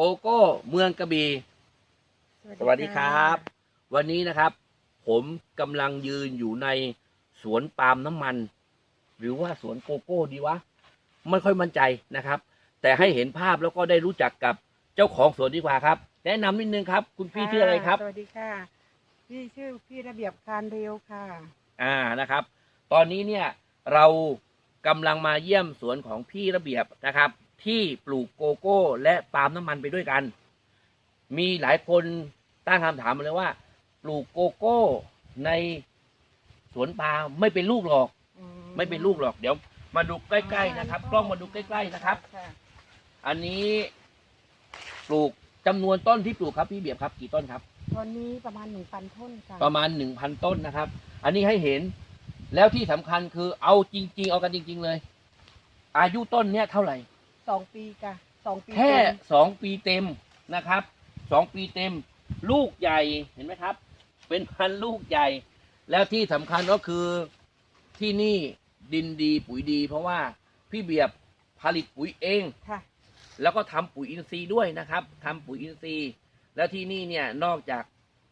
โกโก้เมืองกระบี่สวัสดีครับ วันนี้นะครับ ผมกำลังยืนอยู่ในสวนปาล์มน้ำมัน หรือว่าสวนโกโก้ดีวะ ไม่ค่อยมั่นใจนะครับ แต่ให้เห็นภาพแล้วก็ได้รู้จักกับเจ้าของสวนดีกว่าครับ แนะนำนิดนึงครับ คุณพี่ชื่ออะไรครับ สวัสดีค่ะ พี่ชื่อพี่ระเบียบคานเรียวค่ะ อ่านะครับ ตอนนี้เนี่ยเรากำลังมาเยี่ยมสวนของพี่ระเบียบนะครับ ที่ปลูกโกโก้ และปาล์มน้ำมันไปด้วยกัน มีหลายคนตั้งคำถามมาเลยว่า ปลูกโกโก้ในสวนปาล์มไม่เป็นลูกหรอก ไม่เป็นลูกหรอก เดี๋ยว มาดูใกล้ๆนะครับ กล้องมาดูใกล้ๆนะครับค่ะอันนี้ปลูกจำนวนต้นที่ปลูกครับพี่เบียบครับกี่ต้นครับ ตอนนี้ประมาณหนึ่งพันต้นค่ะประมาณหนึ่งพันต้นนะครับ อันนี้ให้เห็น แล้วที่สำคัญคือเอาจริง ๆ เอากันจริง ๆ เลย อายุต้นเนี้ยเท่าไหร่ สองปีค่ะสองปีแค่เต็มสองปีเต็มนะครับสองปีเต็ม ลูกใหญ่เห็นไหมครับ เป็นพันลูกใหญ่ แล้วที่สำคัญก็คือที่นี่ดินดีปุ๋ยดี เพราะว่าพี่เบียบผลิตปุ๋ยเอง ค่ะแล้วก็ทำปุ๋ยอินทรีย์ด้วยนะครับทำปุ๋ยอินทรีย์ แล้วที่นี่เนี่ยนอกจาก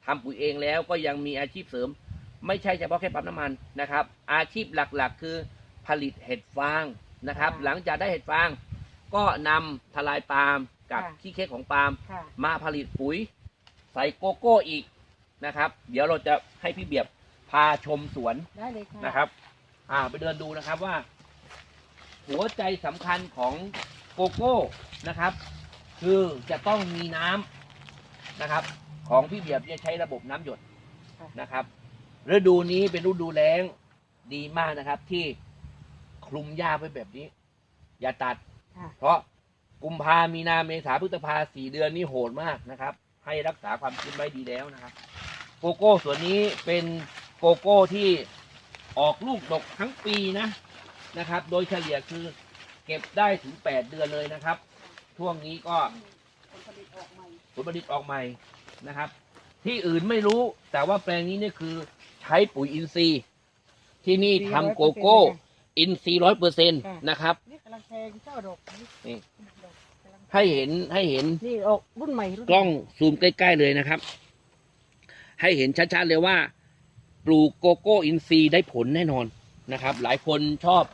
ทำปุ๋ยเองแล้วก็ยังมีอาชีพเสริม ไม่ใช่เฉพาะแค่ปั๊มน้ำมันนะครับ อาชีพหลักๆ คือผลิตเห็ดฟางนะครับค่ะหลังจากได้เห็ดฟาง ก็นำทลายปาล์มกับค่ะ ขี้เค้กของปาล์มค่ะ มาผลิตปุ๋ย ใส่โกโก้อีกนะครับ เดี๋ยวเราจะให้พี่เบียบพาชมสวน ได้เลยค่ะ นะครับ อ่า ไปเดินดูนะครับว่า หัวใจสำคัญของโกโก้นะครับ คือจะต้องมีน้ำนะครับ ของพี่เบียบจะใช้ระบบน้ำหยดนะครับ ฤดูนี้เป็นฤดูแล้งดีมากนะครับ ที่คลุมหญ้าไว้แบบนี้ อย่าตัด ค่ะ เพราะกุมภามีนาเมษาพฤษภาสี่เดือนนี้โหดมากนะครับ ให้รักษาความชื้นไว้ดีแล้วนะครับ โกโก้ส่วนนี้เป็นโกโก้ที่ออกลูกดกทั้งปีนะนะครับ โดยเฉลี่ยคือเก็บได้ถึงแปดเดือนเลยนะครับ ช่วงนี้ก็ผลผลิตออกใหม่ผลผลิตออกใหม่นะครับ ที่อื่นไม่รู้แต่ว่าแปลงนี้นี่คือใช้ปุ๋ยอินทรีย์ ที่นี่ทำโกโก้ อินทรีย์ร้อยเปอร์เซ็นต์นะครับ นี่กำลังแทงเจ้าดอกนี่ ดอกกำลังให้เห็นให้เห็นนี่ออกรุ่นใหม่รุ่นกล้องซูมใกล้ ๆเลยนะครับ ให้เห็นชัดๆเลยว่า ปลูกโกโก้อินทรีย์ได้ผลแน่นอนนะครับ หลายคนชอบ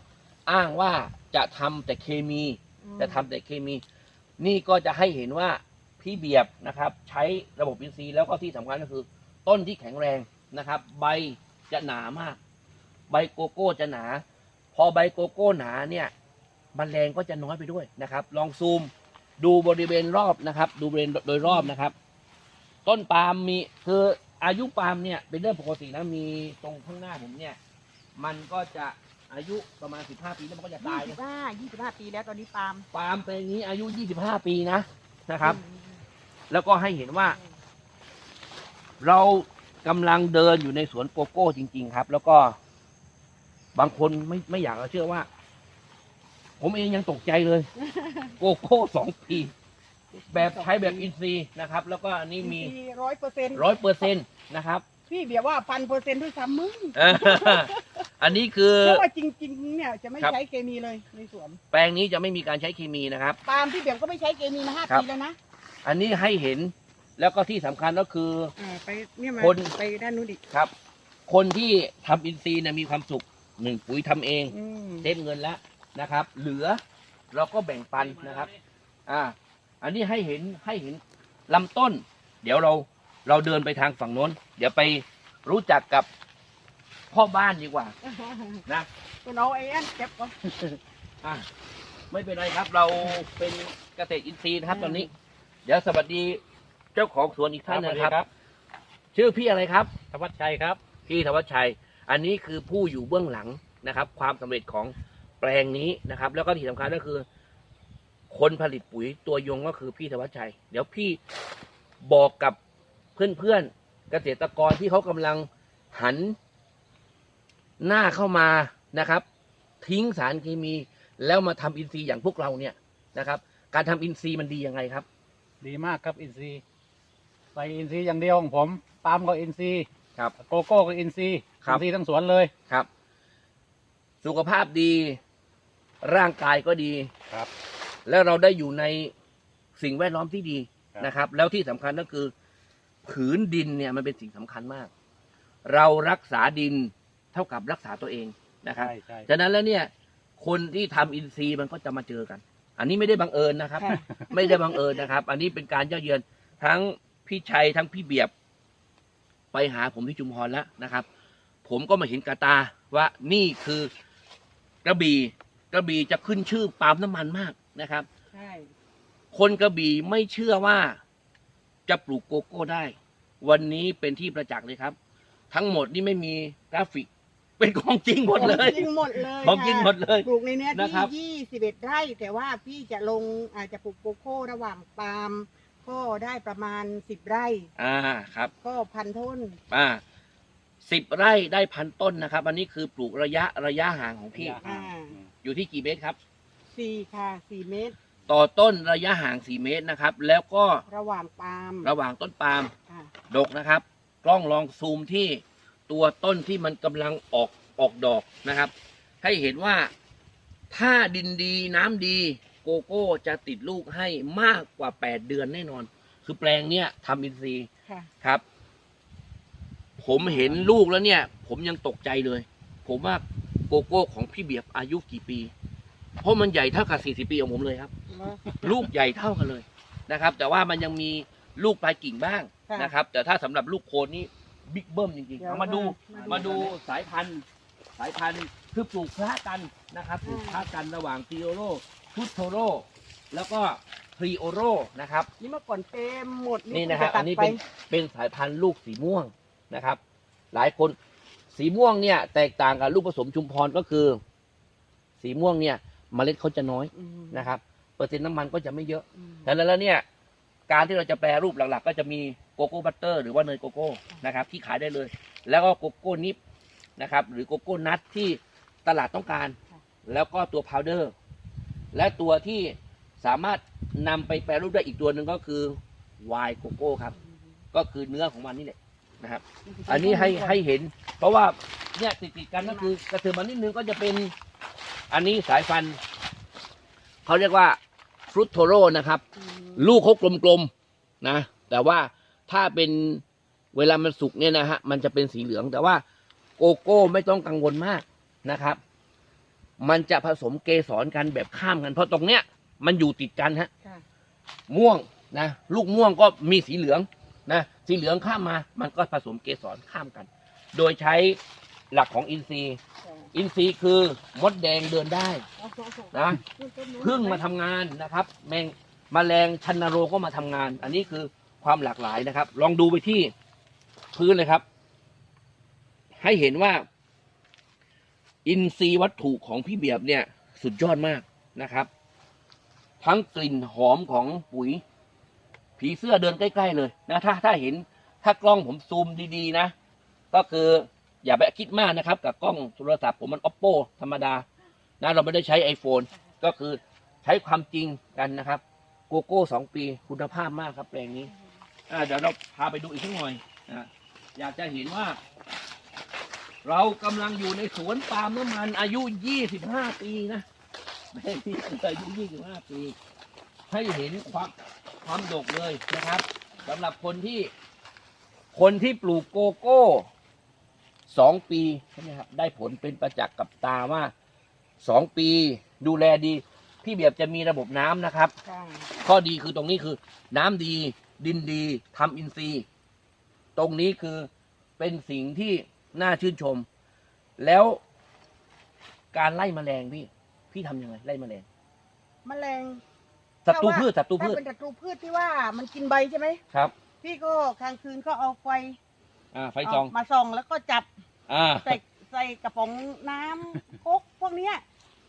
อ้างว่าจะทำแต่เคมี อืมจะทำแต่เคมี นี่ก็จะให้เห็นว่าพี่เบียบนะครับ ใช้ระบบอินทรีย์แล้วก็ที่สำคัญก็คือ ต้นที่แข็งแรงนะครับ ใบจะหนามาก ใบโกโก้จะหนา พอใบโกโก้หนาเนี่ยมแมลงก็จะน้อยไปด้วยนะครับ ลองซูมดูบริเวณรอบนะครับ ดูบริเวณโดยรอบนะครับ ต้นปาล์มมีคืออายุปาล์มเนี่ยเป็นเรื่องปกตินะมีตรงข้างหน้าผมเนี่ย มันก็จะอายุประมาณ 15 ปีแล้วมันก็จะยี่ตายสินะบห้ายี่สิบห้าปีแล้วตอนนี้ปาล์มปาล์มเป็นอย่างนี้อายุ 25 ปีนะนะครับอืมแล้วก็ให้เห็นว่า เรากำลังเดินอยู่ในสวนโกโก้จริง ๆ ครับ แล้วก็ บางคนไม่ไม่อยากจะเชื่อว่า ผมเองยังตกใจเลย โกโก้สองปี แบบใช้แบบอินทรีย์นะครับ แล้วก็อันนี้มีร้อยเปอร์เซ็นต์ร้อยเปอร์เซ็นต์นะครับ พี่เบียร์ว่าพันเปอร์เซ็นต์ด้วยซ้ำมึงเอออันนี้คือ เพราะว่าจริง ๆ เนี่ยจะไม่ครับ ใช้เคมีเลยในสวนแปลงนี้จะไม่มีการใช้เคมีนะครับ ปาล์มพี่เบียร์ก็ไม่ใช้เคมีมาห้าครับ ปีแล้วนะอันนี้ให้เห็นแล้วก็ที่สำคัญก็คือ อ่าไปเนี่ยมาคน ไปด้านนู้นอีกครับ คนที่ทำอินทรีย์เนี่ยมีความสุข หนึ่งปุ๋ยทำเองอืมเซฟเงินแล้วนะครับ เหลือเราก็แบ่งปันนะครับ อ่า อันนี้ให้เห็นให้เห็นลำต้น เดี๋ยวเราเราเดินไปทางฝั่งโน้น เดี๋ยวไปรู้จักกับพ่อบ้านดีกว่า นะ คุณเอาไอ้อันเก็บก่อน อะไม่เป็นไรครับ เราเป็นเกษตรอินทรีย์นะครับอืมตอนนี้ เดี๋ยวสวัสดีเจ้าของสวนอีกท่านหนงนะครับสวัสดีครับ ชื่อพี่อะไรครับ ธวัชชัยครับ พี่ธวัชชัย อันนี้คือผู้อยู่เบื้องหลังนะครับ ความสำเร็จของแปลงนี้นะครับ แล้วก็ที่สำคัญก็คือ คนผลิตปุ๋ยตัวยงก็คือพี่ธวัชชัย เดี๋ยวพี่บอกกับเพื่อนๆเกษตรกรที่เขากำลังหันหน้าเข้ามานะครับ ทิ้งสารเคมีแล้วมาทำอินทรีย์อย่างพวกเราเนี่ยนะครับ การทำอินทรีย์มันดียังไงครับ ดีมากครับอินซีย์ใส่อินซีย์อย่างเดียวของผมปาล์มก็อินซีย์ครับโกโก้ก็อินซีย์ ครับอินซีย์ทั้งสวนเลย ครับ สุขภาพดี ร่างกายก็ดี ครับ แล้วเราได้อยู่ในสิ่งแวดล้อมที่ดีครับ นะครับ แล้วที่สำคัญก็คือผืนดินเนี่ยมันเป็นสิ่งสำคัญมาก เรารักษาดินเท่ากับรักษาตัวเองนะครับ ใช่ใช่ ฉะนั้นแล้วเนี่ย คนที่ทำอินทรีย์มันก็จะมาเจอกัน อันนี้ไม่ได้บังเอิญนะครับ ค่ะไม่ได้บังเอิญนะครับ อันนี้เป็นการเย่าเยือนทั้งพี่ชัยทั้งพี่เบียบ ไปหาผมที่ชุมพรแล้วนะครับ ผมก็มาเห็นกระตาว่านี่คือกระบี่กระบี่จะขึ้นชื่อปาล์มน้ำมันมากนะครับ ใช่คนกระบี่ไม่เชื่อว่าจะปลูกโกโก้ได้ วันนี้เป็นที่ประจักษ์เลยครับ ทั้งหมดนี่ไม่มีกราฟิก เป็นของจริงหมดเลย ของจริงหมดเลยของจริงค่ะหมดเลย ปลูกในเนื้อนะครัที่บยี่สิบเอ็ดไร่ แต่ว่าพี่จะลงอาจจะปลูกโกโก้ระหว่างปาล์มก็ได้ประมาณสิบไร่ อ่าครับ ก็พันต้น อ่า สิบไร่ได้พันต้นนะครับ อันนี้คือปลูกระยะระยะห่างของพี่ระยะห่างอ่าอืมอยู่ที่กี่เมตรครับ สี่ค่ะสี่เมตร ต่อต้นระยะห่างสี่เมตรนะครับ แล้วก็ระหว่างปาล์มระหว่างต้นปาล์มค่ะ ดกนะครับ กล้องลองซูมที่ตัวต้นที่มันกำลังออกออกดอกนะครับ ให้เห็นว่าถ้าดินดีน้ำดีโกโก้จะติดลูกให้มากกว่า 8 เดือนแน่นอน คือแปลงเนี้ยทำอินทรีย์ค่ะ ครับ ผมเห็นลูกแล้วเนี่ย ผมยังตกใจเลย ผมว่าโกโก้ของพี่เบียบอายุกี่ปี เพราะมันใหญ่เท่ากับ 40 ปีของผมเลยครับ ลูกใหญ่เท่ากันเลยนะครับ แต่ว่ามันยังมีลูกปลายกิ่งบ้างค่ะนะครับ แต่ถ้าสำหรับลูกโคนนี่บิ๊กเบิ้มจริงๆเดี๋ยวเอามาดูมามาดูสายพันธุ์สายพันธุ์คือปลูกคล้ากันนะครับปลูกคล้ากันระหว่างติโอโรพุทโทโรแล้วก็พรีโอโรนะครับ นี่เมื่อก่อนเต็มหมดนี่นะครับจตัอัดนนี้ไปเป็นเป็นสายพันธุ์ลูกสีม่วง นะครับ หลายคนสีม่วงเนี่ย แตกต่างกับลูกผสมชุมพรก็คือ สีม่วงเนี่ยเมล็ดเขาจะน้อยอืมนะครับ เปอร์เซ็นต์น้ำมันก็จะไม่เยอะอืมดังนั้นแล้วเนี่ย การที่เราจะแปรรูปหลักๆ ก็จะมีโกโก้บัตเตอร์หรือว่าเนยโกโก้นะครับ ที่ขายได้เลย แล้วก็โกโก้นิปนะครับ หรือโกโก้นัทที่ตลาดต้องการ แล้วก็ตัวพาวเดอร์ และตัวที่สามารถนำไปแปรรูปได้อีกตัวหนึ่งก็คือไวน์โกโก้ครับ ก็คือเนื้อของมันนี่แหละ นะครับ อันนี้ให้ให้เห็น เพราะว่าเนี่ยติดติดๆกันก็คือกระเทือมันนิดนึงก็จะเป็น อันนี้สายฟันธุ์เขาเรียกว่าฟรุตโทโรนะครับอืมลูกเขากลมๆนะ แต่ว่าถ้าเป็นเวลามันสุกเนี่ยนะฮะมันจะเป็นสีเหลืองแต่ว่าโกโก้ไม่ต้องกังวลมากนะครับ มันจะผสมเกสรกันแบบข้ามกัน เพราะตรงเนี้ย มันอยู่ติดกันฮะค่ะม่วงนะลูกม่วงก็มีสีเหลือง นะสีเหลืองข้ามมามันก็ผสมเกสรข้ามกัน โดยใช้หลักของอินทรีย์ อินทรีย์คือมดแดงเดินได้นะพึ่งมาทำงานนะครับ แมงมแมลงชันนโรงก็มาทำงาน อันนี้คือความหลากหลายนะครับ ลองดูไปที่พื้นเลยครับ ให้เห็นว่า อินทรีย์วัตถุของพี่เบียบเนี่ย สุดยอดมากนะครับ ทั้งกลิ่นหอมของปุ๋ย ผีเสื้อเดินใกล้ ๆ เลยนะถ้าถ้าเห็นถ้ากล้องผมซูมดีๆนะ ก็คืออย่าไปคิดมากนะครับ กับกล้องโทรศัพท์ผมมัน oppo ธรรมดานะเราไม่ได้ใช้ iPhone ก็คือใช้ความจริงกันนะครับ โกโก้สองปีคุณภาพมากครับแปลงนี้อ่าเดี๋ยวเราพาไปดูอีกสักหน่อยนะอยากจะเห็นว่า เรากำลังอยู่ในสวนปาล์มน้ำมันอายุ 25 ปีนะไม่ใช่อายุ 25 ปี ให้เห็นความ ความดกเลยนะครับสำหรับคนที่ คนที่ปลูกโกโก้สองปีใช่ไหมครับได้ผลเป็นประจักษ์กับตาว่าสองปีดูแลดี พี่เบียบจะมีระบบน้ำนะครับค่ะข้อดีคือตรงนี้คือ น้ำดีดินดีทำอินทรีย์ ตรงนี้คือเป็นสิ่งที่น่าชื่นชม แล้วการไล่แมลงพี่ พี่ทำยังไงไล่แมลง แมลง ศัตรูพืชศัตรูถ้าพืชเป็นศัตรูพืชที่ว่ามันกินใบใช่ไหมครับ พี่ก็กลางคืนก็เอาไฟอ่าไฟซองเอามาส่องแล้วก็จับอ่าใส่ใส่กระป๋องน้ำก๊กพวกเนี้ย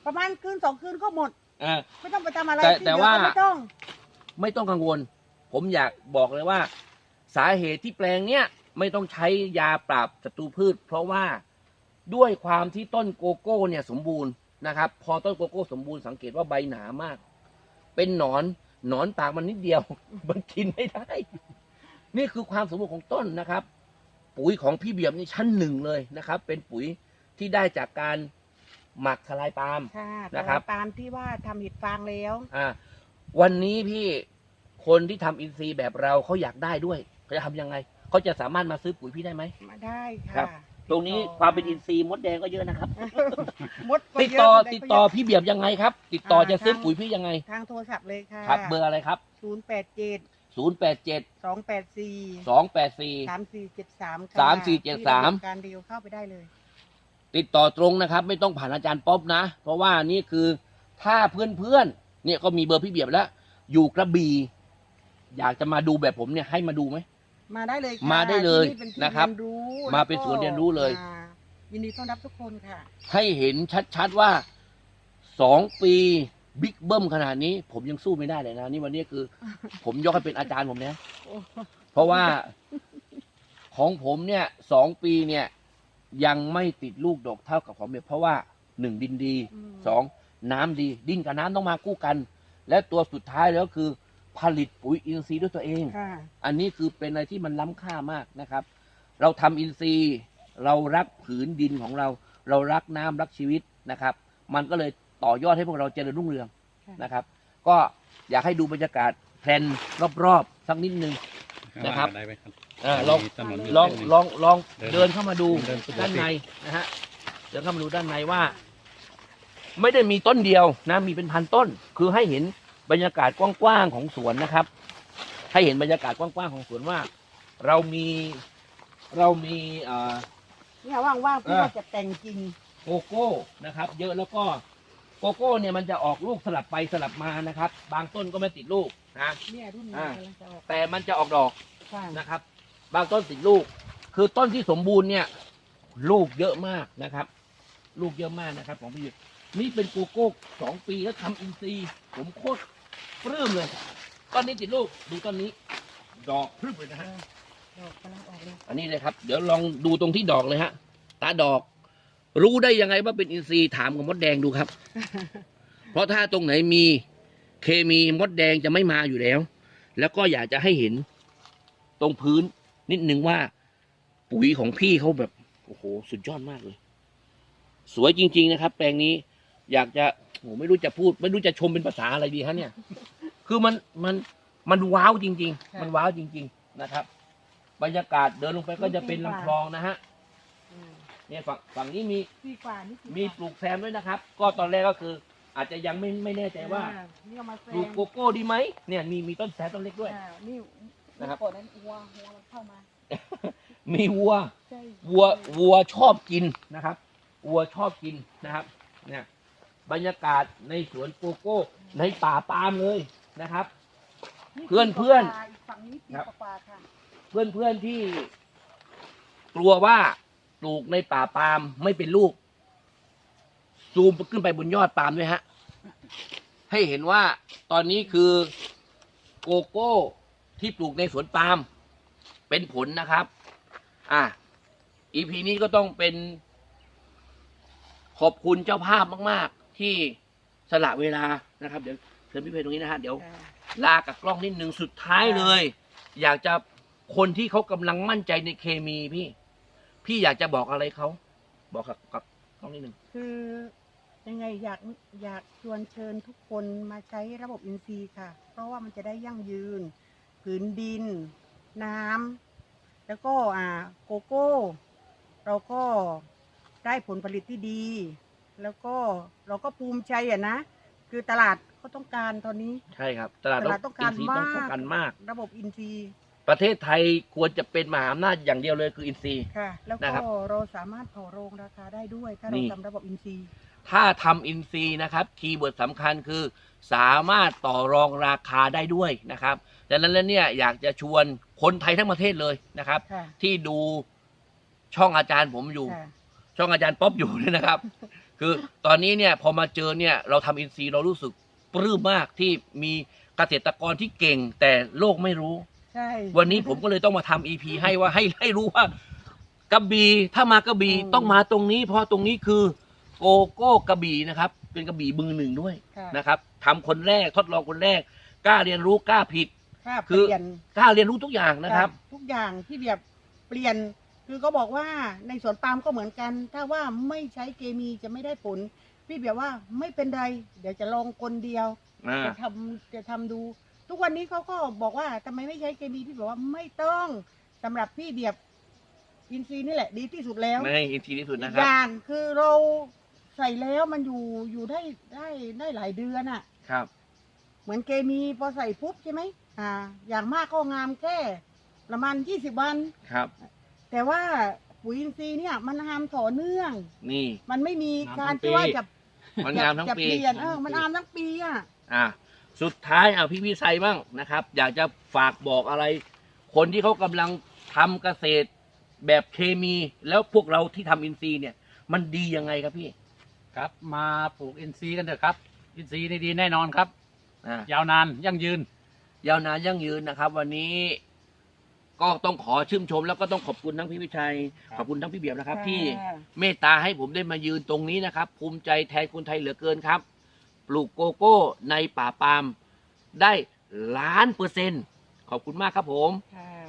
ประมาณคืนสองคืนก็หมดอ่าไม่ต้องไปทำอะไรแต่ที่แต่เหลือว่าก็ไม่ต้อง ไม่ต้องกังวล ผมอยากบอกเลยว่า สาเหตุที่แปลงเนี้ยไม่ต้องใช้ยาปราบศัตรูพืช เพราะว่าด้วยความที่ต้นโกโก้เนี่ยสมบูรณ์นะครับ พอต้นโกโก้สมบูรณ์สังเกตว่าใบหนามาก เป็นหนอน หนอนปากมันนิดเดียว มันกินไม่ได้ นี่คือความสมบูรณ์ของต้นนะครับ ปุ๋ยของพี่เบียมนี่ชั้นหนึ่งเลยนะครับ เป็นปุ๋ยที่ได้จากการหมักทลายปาล์ม ค่ะนะครับ ตามที่ว่าทำเห็ดฟางแล้ว อ่า วันนี้พี่คนที่ทำอินทรีย์แบบเราเขาอยากได้ด้วยเขาจะทำยังไงเขาจะสามารถมาซื้อปุ๋ยพี่ได้ไหม มาได้ครัค่ะ บ ตรงนี้ความเป็นอินทรีย์มดแดงก็เยอะนะครับ มดก็ติดเยะต่อมดแงก็ติดต่อเยะ พี่เบียบยังไงครับ ติดต่ออ่าจะซื้อทางปุ๋ยพี่ยังไง ทางโทรศัพท์เลยค่ะครับ เบอร์อะไรครับ ศูนย์แปดเจ็ด0 8 7 สองแปดสี่2 8 4สามสี่เจ็ดสามสามสี่เจ็ดสามการเดียวเข้าไปได้เลยติดต่อตรงนะครับ ไม่ต้องผ่านอาจารย์ป๊อบนะ เพราะว่านี่คือถ้าเพื่อนๆเนี่ยก็มีเบอร์พี่เบียบแล้ว อยู่กระบี่อยากจะมาดูแบบผมเนี่ยให้มาดูไหม มาได้เลยค่ะมาได้เลยที่นี่เป็นที่นะครับเรียนรู้มาเป็นศูนย์เรียนรู้เลย อ่ายินดีต้อนรับทุกคนค่ะ ให้เห็นชัดๆว่าสองปีบิ๊กเบิ้มขนาดนี้ ผมยังสู้ไม่ได้เลยนะนี่วันนี้คือ ผมยกให้เป็นอาจารย์ผมนะ โอ้เพราะว่า ของผมเนี่ยสองปีเนี่ย ยังไม่ติดลูกดกเท่ากับของเบียบเพราะว่าหนึ่งดินดีมสองน้ำดี ดินกับน้ำต้องมาคู่กัน และตัวสุดท้ายแล้วคือ ผลิตปุ๋ยอินทรีย์ด้วยตัวเอง ค่ะ อันนี้คือเป็นอะไรที่มันล้ำค่ามากนะครับ เราทำอินทรีย์ เรารักผืนดินของเรา เรารักน้ำรักชีวิตนะครับ มันก็เลยต่อยอดให้พวกเราเจริญรุ่งเรืองค่ะ นะครับ ก็อยากให้ดูบรรยากาศแพลนรอบๆสักนิดนึง นะครับได้ไหมครับอ่าลอง มีถนนลองเส้นหนึ่ ลองลองเดินเดินเข้ามาดูเดินสะดวกด้านในนะฮะเดินเข้ามาดูด้านในว่า ไม่ได้มีต้นเดียวนะ มีเป็นพันต้น คือให้เห็น บรรยากาศกว้างๆของสวนนะครับ ให้เห็นบรรยากาศกว้างๆของสวนว่า เรามีเรามีเอ่อ เนี่ยว่างๆพี่เออ ก็จะแต่งจริง โกโก้นะครับ เยอะแล้วก็โกโก้เนี่ยมันจะออกลูกสลับไปสลับมานะครับ บางต้นก็ไม่ติดลูกนะ เนี่ยรุ่นนี้อ่า กำลังจะออกแต่มันจะออกดอก ค่ะ นะครับบางต้นติดลูก คือต้นที่สมบูรณ์เนี่ย ลูกเยอะมากนะครับ ลูกเยอะมากนะครับ ของพี่ยุทธนี่เป็นโกโก้สองปีแล้วทำอินทรีย์ผมโคตร ปลื้มเลยต้นนี้ติดลูกดูต้นนี้ ดอกพรึบเลยนะฮะดอกกำลังออกเลยอันนี้เลยครับ เดี๋ยวลองดูตรงที่ดอกเลยฮะ ตาดอก รู้ได้ยังไงว่าเป็นอินทรีย์ถามกับมดแดงดูครับ เพราะถ้าตรงไหนมีเคมีมดแดงจะไม่มาอยู่แล้ว แล้วก็อยากจะให้เห็นตรงพื้นนิดนึงว่า ปุ๋ยของพี่เขาแบบ โอ้โห สุดยอดมากเลย สวยจริง ๆ นะครับ แปลงนี้อยากจะ โอ้โหไม่รู้จะพูด ไม่รู้จะชมเป็นภาษาอะไรดีฮะเนี่ย คือมันมันมันว้าวจริง ๆ มันว้าวจริง ๆ นะครับ บรรยากาศเดินลงไปก็จะเป็นลำคลองนะฮะอืมเนี่ยฝั่งฝั่งนี้มีปีกว่านี่ปีมีกปว่าลูกแซมด้วยนะครับ ก็ตอนแรกก็คือ อาจจะยังไม่ไม่แน่ใจว่าอ่นี่เอามาแซปลูกมโกโก้ดีไหมเนี่ยมีมีต้นแซมต้นเล็กด้วย อ่านี่นะครับก่อนนั้นวัววัวมันเข้ามามีวัว ใช่วัววัวชอบกินนะครับ วัวชอบกินนะครับ เนี่ย บรรยากาศในสวนโกโก้ในป่าปาล์มเลยนะครับ เพื่อนเพื่อนปีกว่าอีกฝั่งนี้ปีครับกว่าๆค่ะเพื่อนเพื่อนที่กลัวว่าปลูกในป่าปาล์มไม่เป็นลูก ซูมขึ้นไปบนยอดปาล์มด้วยฮะ ให้เห็นว่าตอนนี้คือโกโก้ที่ปลูกในสวนปาล์มเป็นผลนะครับ อะอีพีนี้ก็ต้องเป็น ขอบคุณเจ้าภาพมาก ๆ ที่สละเวลานะครับ เดี๋ยวเชิญพี่เพชรตรงนี้นะฮะเดี๋ยวลากับกล้องนิดนึงสุดท้ายเลย อยากจะคนที่เขากำลังมั่นใจในเคมีพี่ พี่อยากจะบอกอะไรเขาบอกกับกับกล้องนิดนึงคือยังไงอยากอยากชวนเชิญทุกคนมาใช้ระบบอินทรีย์ค่ะ เพราะว่ามันจะได้ยั่งยืน ผืนดิน น้ำแล้วก็อ่าโกโก้ เราก็ได้ผลผลิตที่ดี แล้วก็เราก็ภูมิใจอะนะ คือตลาดเขาต้องการตอนนี้ ใช่ครับ ตลาดตลาดต้องการอินทรีย์ต้องมากต้องการมาก ระบบอินทรีย์ประเทศไทยควรจะเป็นมหาอำนาจอย่างเดียวเลยคืออินทรีย์ ค่ะ แล้วนะครัก็บเราสามารถต่อรองราคาได้ด้วย ถ้านี่เราทำระบบอินทรีย์ ถ้าทำอินทรีย์นะครับคีย์เวิร์ดสำคัญคือ สามารถต่อรองราคาได้ด้วยนะครับดังนั้นแล้วเนี่ยอยากจะชวนคนไทยทั้งประเทศเลยนะครับ ค่ะที่ดูช่องอาจารย์ผมอยู่ ค่ะช่องอาจารย์ป๊อปอยู่เนี่ยนะครับ คือตอนนี้เนี่ยพอมาเจอเนี่ยเราทำอินซีย์เรารู้สึกปลื้มมากที่มีเกษตรกรที่เก่งแต่โลกไม่รู้ ใช่วันนี้ผมก็เลยต้องมาทำ EP ให้ว่าให้ให้รู้ว่ากระบี่ถ้ามากระบี่ต้องมาตรงนี้ เพราะตรงนี้คือโกโก้กระบี่นะครับ เป็นกระบี่มือหนึ่งด้วยค่ะนะครับทำคนแรกทดลองคนแรกกล้าเรียนรู้กล้าผิด ค่ะคือ เปลี่ยนกล้าเรียนรู้ทุกอย่างนะครับ ทุกอย่างที่แบบเปลี่ยน คือก็บอกว่าในสวนปาล์มก็เหมือนกัน ถ้าว่าไม่ใช้เคมีจะไม่ได้ผล พี่แบบว่าไม่เป็นไร เดี๋ยวจะลองคนเดียวอ่าจะทำจะทำดู ทุกวันนี้เขาก็บอกว่าทำไมไม่ใช้เคมีพี่บอกว่าไม่ต้องสำหรับพี่เบียบอินทรีย์นี่แหละดีที่สุดแล้วไม่อินทีที่สุดอีนะกคอรับย่างคือเราใส่แล้วมันอยู่อยู่ได้ได้ได้หลายเดือนอะ่ะ ครับ เหมือนเคมีพอใส่ปุ๊บใช่ไหมอ่า อย่างมากก็งามแค่ ประมาณยี่สิบวัน ครับ แต่ว่าปุ๋ยอินทรีย์เนี่ย มันงามต่อเนื่อง นี่ มันไม่มีงามการทั้งปีที่ว่าจะมันงามทั้งจะปีเปลี่ยนเออมันงามทั้งปีอะอะสุดท้ายอะพี่วิชัยบ้างนะครับ อยากจะฝากบอกอะไร คนที่เขากำลังทำเกษตรแบบเคมี แล้วพวกเราที่ทำอินทรีย์เนี่ย มันดียังไงครับพี่ครับ มาปลูกอินทรีย์กันเถอะครับ อินทรีย์นี่ดีแน่นอนครับ อะ ยาวนานยั่งยืน ยาวนานยั่งยืนนะครับ วันนี้ ก็ต้องขอชื่นชม แล้วก็ต้องขอบคุณทั้งพี่วิชัยครับขอบคุณทั้งพี่เบียบนะครับค่ะที่เมตตาให้ผมได้มายืนตรงนี้นะครับ ภูมิใจแทนคนไทยเหลือเกินครับ ปลูกโกโก้ในป่าปาล์มได้ล้านเปอร์เซ็นต์ขอบคุณมากครับผม ค่ะ